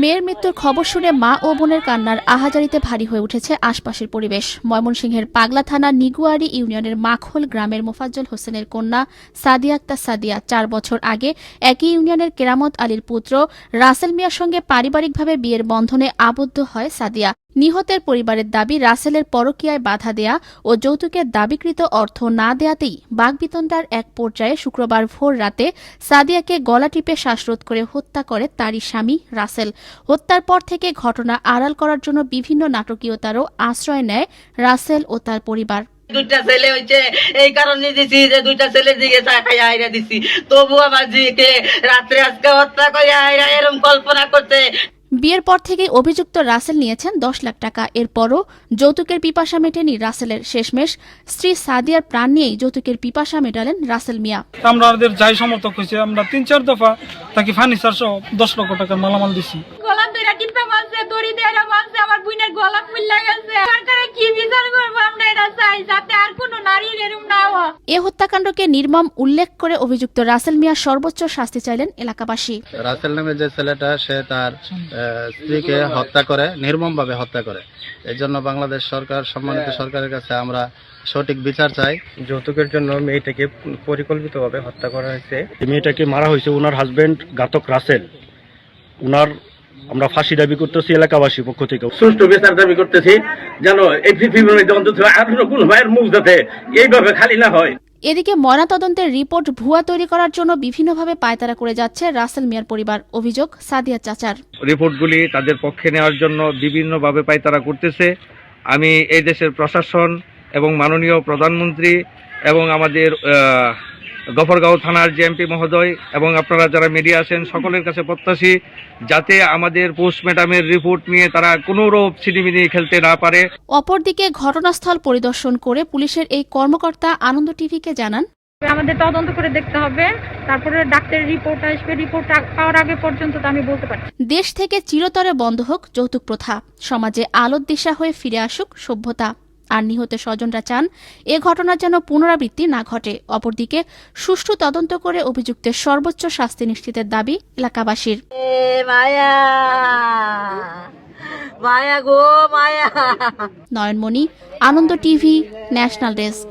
মেয়ের মৃত্যুর খবর শুনে মা ও বোনের কান্নার আহাজারিতে ভারী হয়ে উঠেছে আশপাশের পরিবেশ। ময়মনসিংহের পাগলা থানা নিগুয়ারি ইউনিয়নের মাখোল গ্রামের মোফাজ্জল হোসেনের কন্যা সাদিয়া আক্তার সাদিয়া চার বছর আগে একই ইউনিয়নের কেরামত আলীর পুত্র রাসেল মিয়ার সঙ্গে পারিবারিকভাবে বিয়ের বন্ধনে আবদ্ধ হয় সাদিয়া। নিহতের পরিবারের দাবি রাসেলের পরকীয়ায় বাধা দেয়া ও যৌতুকের দাবিকৃত অর্থ না দেয়াতেই বাগবিতণ্ডার এক পর্যায়ে শুক্রবার ভোর রাতে সাদিয়াকে গলা টিপে শ্বাসরোধ করে হত্যা করে তারই স্বামী রাসেল। হত্যার পর থেকে ঘটনা আড়াল করার জন্য বিভিন্ন নাটকীয়তারও আশ্রয় নেয় রাসেল ও তার পরিবার। দুইটা ছেলে হইছে, এই কারণে দিছি যে দুইটা ছেলের দিকে দিছি। তবু জিকে রাত্রে আজকে হত্যা করে আইরা এরম কল্পনা করতে বিয়ের পর থেকেই অভিযুক্ত রাসেল নিয়েছেন দশ লাখ টাকা। এরপরও যৌতুকের পিপাসা মেটেনি রাসেলের শেষমেশ। স্ত্রী সাদিয়ার প্রাণ নিয়েই যৌতুকের পিপাসা মেটালেন রাসেল মিয়া। আমরা আমাদের যাই সমর্থক হয়েছে আমরা তিন চার দফা তাকে ফার্নিচার সহ দশ লক্ষ টাকার মালামাল দিছি। গলা ধরে টিপে মারছে দড়ি মারছে আমার বোনের গলা ফুল্লা গেছে সরকারে কি বিচার করব আমরা এটা চাই যাতে আর কোনো নারীর এরম না হয় এ হত্যাকাণ্ডকে নির্মম উল্লেখ করে অভিযুক্ত রাসেল মিয়া সর্বোচ্চ শাস্তি চাইলেন এলাকাবাসী। রাসেল নামে যে ছেলেটা সে তার স্ত্রীকে হত্যা করে নির্মমভাবে হত্যা করে। এর জন্য বাংলাদেশ সরকার সম্মানিত সরকারের কাছে আমরা সঠিক বিচার চাই। যৌতুকের জন্য মেয়েটাকে পরিকল্পিতভাবে হত্যা করা হয়েছে। মেয়েটাকে মারা হয়েছে ওনার হাজবেন্ড ঘাতক রাসেল। ওনার আমরা ফাঁসি দাবি করতেছি এলাকাবাসী পক্ষ থেকে। সুষ্ঠু বিচার দাবি করতেছি যেন এই পৃথিবীর মধ্যে অন্তত আরও কোন ভাইয়ের মুখ যাতে এইভাবে খালি না হয়। এদিকে ময়নাতদন্তের রিপোর্ট ভুয়া তৈরি করার জন্য বিভিন্নভাবে পায়তারা করে যাচ্ছে রাসেল মিয়ার পরিবার অভিযোগ সাদিয়া চাচার। রিপোর্টগুলি তাদের পক্ষে নেওয়ার জন্য বিভিন্নভাবে পায়তারা করতেছে। আমি এই দেশের প্রশাসন এবং মাননীয় প্রধানমন্ত্রী এবং আমাদের আহ, গফরগাঁও থানার জেএমপি মহোদয় এবং আপনারা যারা মিডিয়া আছেন সকলের কাছে প্রত্যাশী যাতে আমাদের পোস্ট ম্যাডামের রিপোর্ট নিয়ে তারা কোনো রূপ ছিনিমিনি খেলতে না পারে। অপরদিকে ঘটনাস্থল পরিদর্শন করে পুলিশের এই কর্মকর্তা আনন্দ টিভিকে জানান। আমাদের তদন্ত করে দেখতে হবে তারপরে ডাক্তারের রিপোর্ট আসবে রিপোর্ট পাওয়ার আগে পর্যন্ত তো আমি বলতে পারছি না। দেশ থেকে চিরতরে বন্ধ হোক যৌতুক প্রথা সমাজে আলোর দিশা হয়ে ফিরে আসুক সভ্যতা। আর নিহত স্বজনরা চান এ ঘটনার যেন পুনরাবৃত্তি না ঘটে। অপরদিকে সুষ্ঠু তদন্ত করে অভিযুক্তের সর্বোচ্চ শাস্তি নিশ্চিতের দাবি এলাকাবাসীর। মায়া মায়া গো মায়া। Nayanmoni Ananda TV national desk.